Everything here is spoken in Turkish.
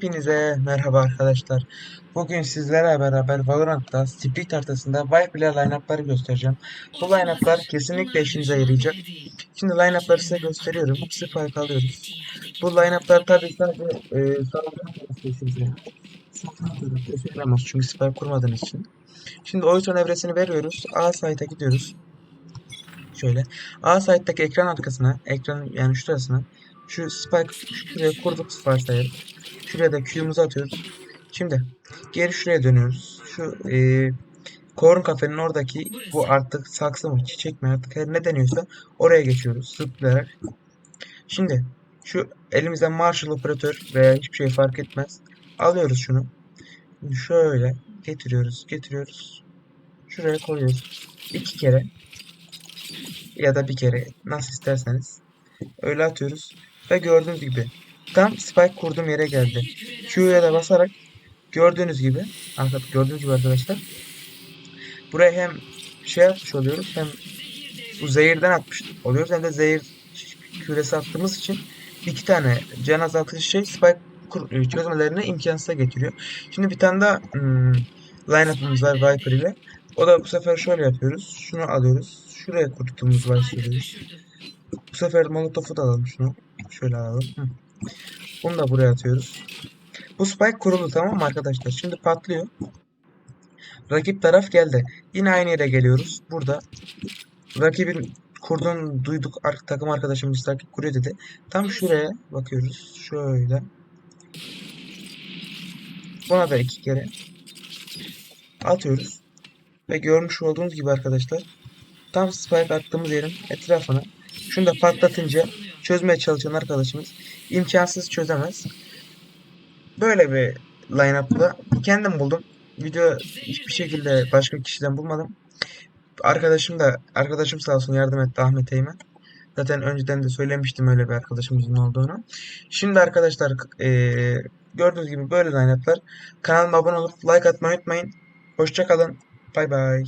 Hepinize merhaba arkadaşlar. Bugün sizlerle beraber Valorant'ta split haritasında Vibe ile line-up'ları göstereceğim. Bu line-up'lar kesinlikle işinize yarayacak. Şimdi line-up'ları size gösteriyorum. Spike alıyoruz. Bu line-up'lar tabii sadece e, saldırı çünkü Spike kurmadığınız için. Şimdi oyun evresini veriyoruz. A site'a gidiyoruz. Şöyle. A site'daki ekran arkasına, ekranın yani şurasına şu spike şuraya kurduk varsayalım. Şuraya da Q'muzu atıyoruz. Şimdi geri şuraya dönüyoruz. Şu e, Korn kafenin oradaki bu artık saksı mı çiçek mi artık her ne deniyorsa oraya geçiyoruz zıplayarak. Şimdi şu elimizden Marshall operatör veya hiçbir şey fark etmez. Alıyoruz şunu. Şöyle getiriyoruz getiriyoruz. Şuraya koyuyoruz. iki kere ya da bir kere nasıl isterseniz. Öyle atıyoruz. Ve gördüğünüz gibi tam spike kurduğum yere geldi. Q'ya da basarak gördüğünüz gibi gördüğünüz gibi arkadaşlar buraya hem şey atmış oluyoruz hem bu zehirden atmış oluyoruz hem de zehir küresi attığımız için iki tane can azaltıcı şey spike e, çözmelerini imkansıza getiriyor. Şimdi bir tane daha hmm, line-up'ımız var Viper ile. O da bu sefer şöyle yapıyoruz. Şunu alıyoruz. Şuraya kurduğumuz varsayıyoruz. Bu sefer Molotov'u da alalım şunu. Şöyle alalım. Hı. Bunu da buraya atıyoruz. Bu spike kuruldu tamam mı arkadaşlar? Şimdi patlıyor. Rakip taraf geldi. Yine aynı yere geliyoruz. Burada rakibin kurduğunu duyduk. Takım arkadaşımız rakip kuruyor dedi. Tam şuraya bakıyoruz. Şöyle. Buna da iki kere atıyoruz. Ve görmüş olduğunuz gibi arkadaşlar tam spike attığımız yerin etrafını şunu da patlatınca çözmeye çalışan arkadaşımız imkansız çözemez. Böyle bir line-up'la kendim buldum. Video hiçbir şekilde başka kişiden bulmadım. Arkadaşım da arkadaşım sağ olsun yardım etti Ahmet Eymen. Zaten önceden de söylemiştim öyle bir arkadaşımızın olduğunu. Şimdi arkadaşlar eee, gördüğünüz gibi böyle line-up'lar. Kanalıma abone olup like atmayı unutmayın. Hoşçakalın. Bay bay.